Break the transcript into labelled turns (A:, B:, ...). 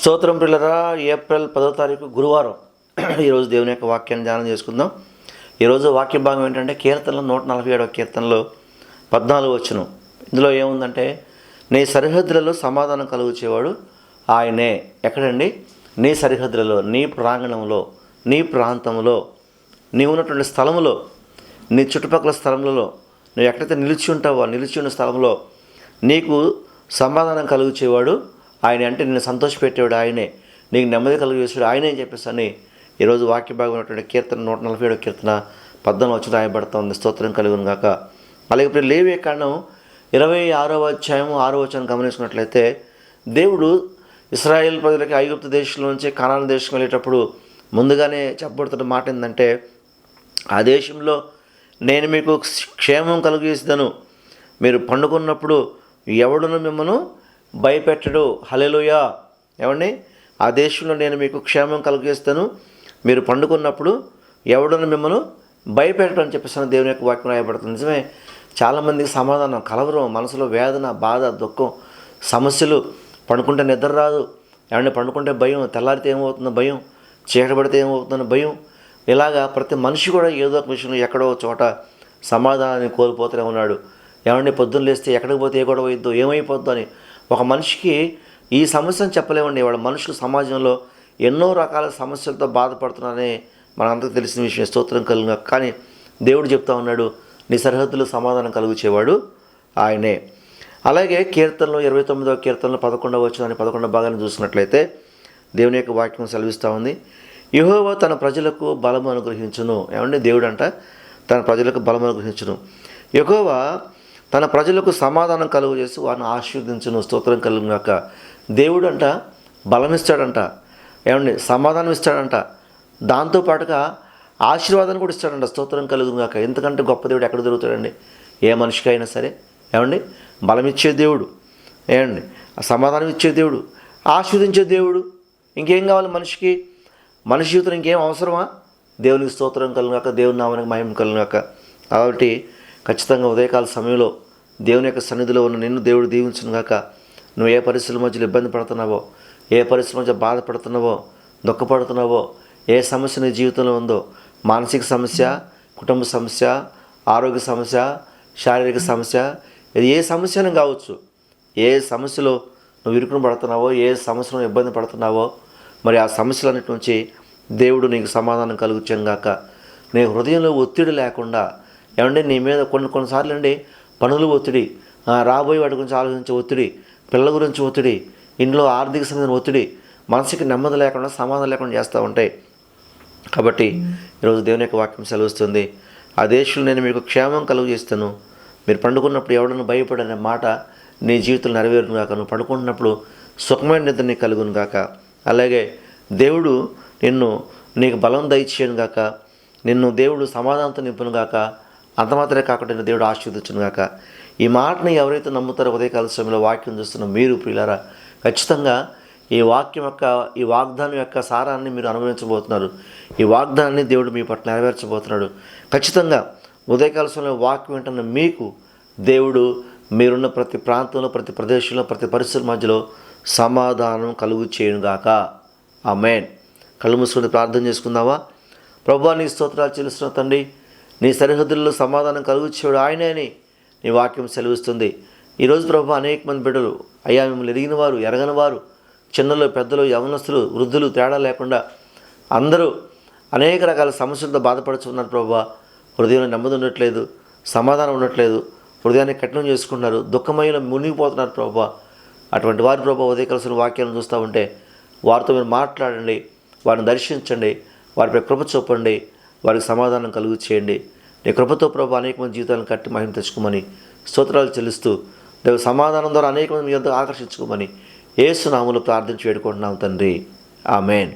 A: స్తోత్రం పిల్లరా ఏప్రిల్ పదో తారీఖు గురువారం. ఈరోజు దేవుని యొక్క వాక్యాన్ని ధ్యానం చేసుకుందాం. ఈరోజు వాక్య భాగం ఏంటంటే కీర్తనలో నూట నలభై ఏడవ కీర్తనలో పద్నాలుగు వచ్చును ఇందులో ఏముందంటే నీ సరిహద్దులలో సమాధానం కలుగుచేవాడు ఆయనే. ఎక్కడండి? నీ సరిహద్దులలో నీ ప్రాంగణంలో నీ ప్రాంతంలో నీ ఉన్నటువంటి స్థలములో నీ చుట్టుపక్కల స్థలంలో నువ్వు ఎక్కడైతే నిలిచి ఉంటావో నిలిచి ఉన్న స్థలంలో నీకు సమాధానం కలుగుచేవాడు ఆయన అంటే నిన్ను సంతోషపెట్టేవాడు ఆయనే. నీకు నెమ్మది కలుగజేసాడు ఆయనే అని చెప్పేసి అని ఈరోజు వాక్య భాగం ఉన్నటువంటి కీర్తన నూట నలభై ఏడో కీర్తన పద్నాలుగు వచ్చి రాయబడుతుంది స్తోత్రం కలుగును గాక. అలాగే ఇప్పుడు లేవే కారణం ఇరవై ఆరో అధ్యాయం ఆరో వచ్చాన్ని గమనించుకున్నట్లయితే దేవుడు ఇస్రాయేల్ ప్రజలకి ఐగుప్తు దేశంలో నుంచి కనాన దేశం వెళ్ళేటప్పుడు ముందుగానే చెప్పబడుతున్న మాట ఏంటంటే ఆ దేశంలో నేను మీకు క్షేమం కలుగజేసిదను మీరు పండుకున్నప్పుడు ఎవడును మిమ్మను భయపెట్టడు. హలెలుయా ఏమండి? ఆ దేశంలో నేను మీకు క్షేమం కలిగిస్తాను. మీరు పండుకున్నప్పుడు ఎవడును మిమ్మల్ని భయపెట్టడం అని చెప్పేసి దేవుని యొక్క వాక్యం రాయబడుతుంది. నిజమే. చాలామందికి సమాధానం కలవరం. మనసులో వేదన బాధ దుఃఖం సమస్యలు. పండుకుంటే నిద్ర రాదు. ఏమంటే పండుకుంటే భయం. తెల్లారితే ఏమవుతుందో భయం. చీకటి ఏమవుతుందని ఏమవుతుందో భయం. ఇలాగా ప్రతి మనిషి కూడా ఏదో ఒక విషయంలో ఎక్కడో చోట సమాధానాన్ని కోల్పోతూనే ఉన్నాడు. ఏమంటే పొద్దున్న లేస్తే ఎక్కడికి పోతే ఏ గొడవ అయిద్దో ఏమైపోద్దో అని ఒక మనిషికి ఈ సమస్యను చెప్పలేమండి. వాళ్ళ మనుషులు సమాజంలో ఎన్నో రకాల సమస్యలతో బాధపడుతున్నారని మనందరికీ తెలిసిన విషయం. స్తోత్రం కలుగుగా కానీ దేవుడు చెప్తా ఉన్నాడు నీ సరిహద్దులు సమాధానం కలుగుచేవాడు ఆయనే. అలాగే కీర్తనలో ఇరవై తొమ్మిదవ కీర్తనలో పదకొండవ వచ్చిన పదకొండవ భాగాన్ని చూసినట్లయితే దేవుని యొక్క వాక్యం సెలవిస్తూ ఉంది. యహోవా తన ప్రజలకు బలం అనుగ్రహించును. ఏమండి? దేవుడు అంట తన ప్రజలకు బలం అనుగ్రహించును. యహోవా తన ప్రజలకు సమాధానం కలుగు చేసి వారిని ఆశీర్వదించను స్తోత్రం కలుగుగాక దేవుడు అంట బలం ఇస్తాడంట ఏమండి సమాధానం ఇస్తాడంట. దాంతోపాటుగా ఆశీర్వాదాన్ని కూడా ఇస్తాడంట స్తోత్రం కలుగుగాక ఎందుకంటే గొప్ప దేవుడు ఎక్కడ దొరుకుతాడండి? ఏ మనిషికి అయినా సరే ఏమండి? బలం ఇచ్చే దేవుడు ఏమండి? సమాధానం ఇచ్చే దేవుడు ఆశీర్వదించే దేవుడు. ఇంకేం కావాలి మనిషికి? మనిషి జీవితం ఇంకేం అవసరమా? దేవునికి స్తోత్రం కలుగాక దేవుని నామానికి మహిమ కలుగాక కాబట్టి ఖచ్చితంగా ఉదయకాల సమయంలో దేవుని యొక్క సన్నిధిలో ఉన్న నిన్ను దేవుడు దీవించును గాక. నువ్వు ఏ పరిస్థితుల మధ్యలో ఇబ్బంది పడుతున్నావో ఏ పరిస్థితుల మధ్య బాధపడుతున్నావో దుఃఖపడుతున్నావో ఏ సమస్య నీ జీవితంలో ఉందో మానసిక సమస్య కుటుంబ సమస్య ఆరోగ్య సమస్య శారీరక సమస్య ఇది ఏ సమస్యను కావచ్చు ఏ సమస్యలో నువ్వు ఇరుకును పడుతున్నావో ఏ సమస్యలో ఇబ్బంది పడుతున్నావో మరి ఆ సమస్యలన్నిటి నుంచి దేవుడు నీకు సమాధానం కలుగుచ్చాను గాక. నీ హృదయంలో ఒత్తిడి లేకుండా ఏమంటే నీ మీద కొన్ని కొన్నిసార్లు అండి పనులు ఒత్తిడి రాబోయే వాటి గురించి ఆలోచించే ఒత్తిడి పిల్లల గురించి ఒత్తిడి ఇంట్లో ఆర్థిక సంబంధించిన ఒత్తిడి మనసుకి నెమ్మది లేకుండా సమాధానం లేకుండా చేస్తూ ఉంటాయి. కాబట్టి ఈరోజు దేవుని యొక్క వాక్యం సెలవుస్తుంది. ఆ దేశంలో నేను మీకు క్షేమం కలుగు చేస్తాను మీరు పండుకున్నప్పుడు ఎవడన్నా భయపడనే మాట నీ జీవితంలో నెరవేరును గాక. నువ్వు పడుకుంటున్నప్పుడు సుఖమైన నిద్ర నీకు కలుగును గాక. అలాగే దేవుడు నిన్ను నీకు బలం దయచేయను గాక. నిన్ను దేవుడు సమాధానంతో నింపును గాక. అంత మాత్రమే కాకుండా దేవుడు ఆశీర్వదించునుగాక ఈ మాటను ఎవరైతే నమ్ముతారో ఉదయకాల సమయంలో వాక్యం చూస్తున్న మీరు ప్రియులారా ఖచ్చితంగా ఈ వాక్యం యొక్క ఈ వాగ్దానం యొక్క సారాన్ని మీరు అనుభవించబోతున్నారు. ఈ వాగ్దానాన్ని దేవుడు మీ పట్ల నెరవేర్చబోతున్నాడు. ఖచ్చితంగా ఉదయకాల సమయంలో వాక్యం వింటున్న మీకు దేవుడు మీరున్న ప్రతి ప్రాంతంలో ప్రతి ప్రదేశంలో ప్రతి పరిస్థితుల మధ్యలో సమాధానం కలుగు చేయునుగాక ఆ మేన్ కళ్ళు మూసుకుని ప్రార్థన చేసుకుందామా? ప్రభా నీ స్తోత్రాలు చెల్లిస్తున్న తండ్రి. నీ సరిహద్దుల్లో సమాధానం కలుగుచ్చేవాడు ఆయనే అని నీ వాక్యం సెలవిస్తుంది. ఈరోజు ప్రభు అనేక మంది బిడ్డలు అయ్యా మిమ్మల్ని ఎరిగిన వారు ఎరగని వారు చిన్నలు పెద్దలు యవనస్తులు వృద్ధులు తేడా లేకుండా అందరూ అనేక రకాల సమస్యలతో బాధపడుతున్నారు ప్రభు. హృదయంలో నెమ్మది ఉండట్లేదు సమాధానం ఉండట్లేదు హృదయాన్ని కఠినం చేసుకుంటున్నారు దుఃఖమైన మునిగిపోతున్నారు ప్రభు. అటువంటి వారి ప్రభు ఉదయకలసిన వాక్యాలను చూస్తూ ఉంటే వారితో మీరు మాట్లాడండి వారిని దర్శించండి వారిపై కృప చూపండి వారికి సమాధానం కలుగు చేయండి. నీ కృపతో ప్రభు అనేక మంది జీవితాలను కట్టి మహిమ తెచ్చుకోమని స్తోత్రాలు చెల్లిస్తూ దేవ సమాధానం ద్వారా అనేక మంది మీ యొద్దకు ఆకర్షించుకోమని ఏసునాములు ప్రార్థించి వేడుకుంటున్నాం తండ్రి. ఆమెన్.